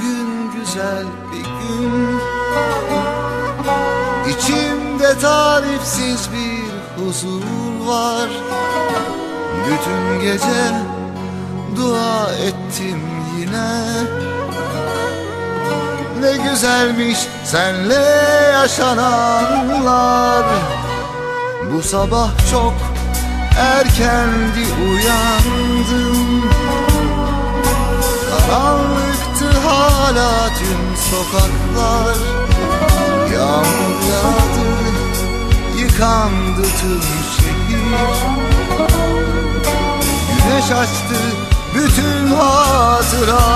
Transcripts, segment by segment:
günün İçimde tarifsiz bir huzur var. Bütün gece dua ettim yine. Ne güzelmiş senle yaşananlar. Bu sabah çok erkendi uyandım Karanlıktı hala tüm sokaklar Yağmur yağdı Yıkandı tüm şehir Güneş açtı bütün hatıralar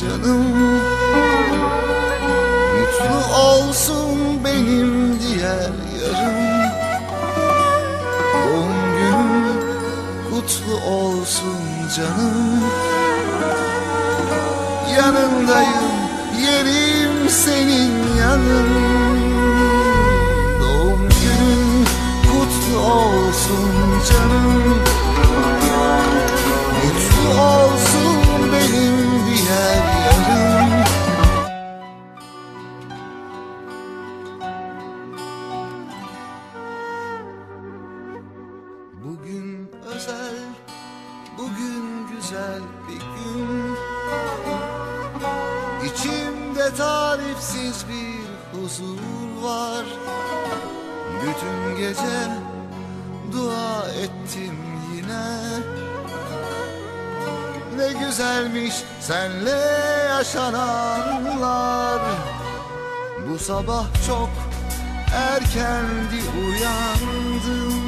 canım. Mutlu olsun benim diğer yarım. Doğum günün kutlu olsun canım. Yanındayım yerim senin yanın Bugün özel, bugün güzel bir gün. İçimde tarifsiz bir huzur var. Bütün gece dua ettim yine. Ne güzelmiş senle yaşananlar. Bu sabah çok erkendi uyandım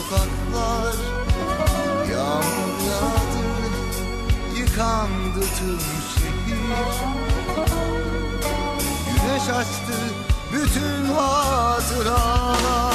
sokaklar Yağmur yağdı Yıkandı tüm şehir. Güneş açtı bütün hatıralar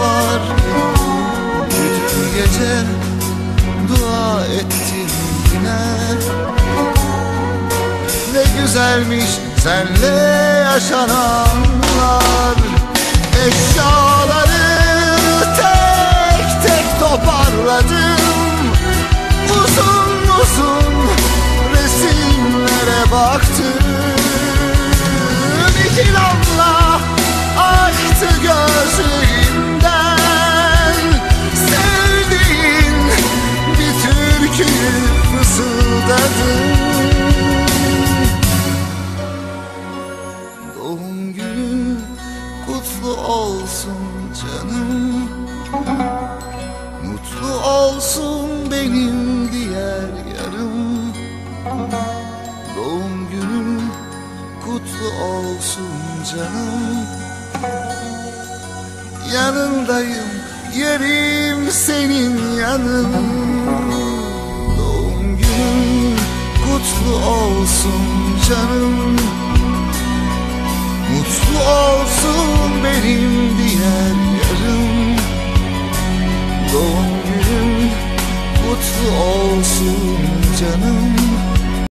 var Bütün gece dua ettim yine. Ne güzelmiş senle yaşananlar. Eşyaları tek tek toparladım Doğum günün kutlu olsun canım. Mutlu olsun benim diğer yarım. Doğum günün kutlu olsun canım. Yanındayım yerim senin yanın. Doğum günün kutlu olsun canım olsun benim diğer yarım. Doğum günün kutlu olsun canım.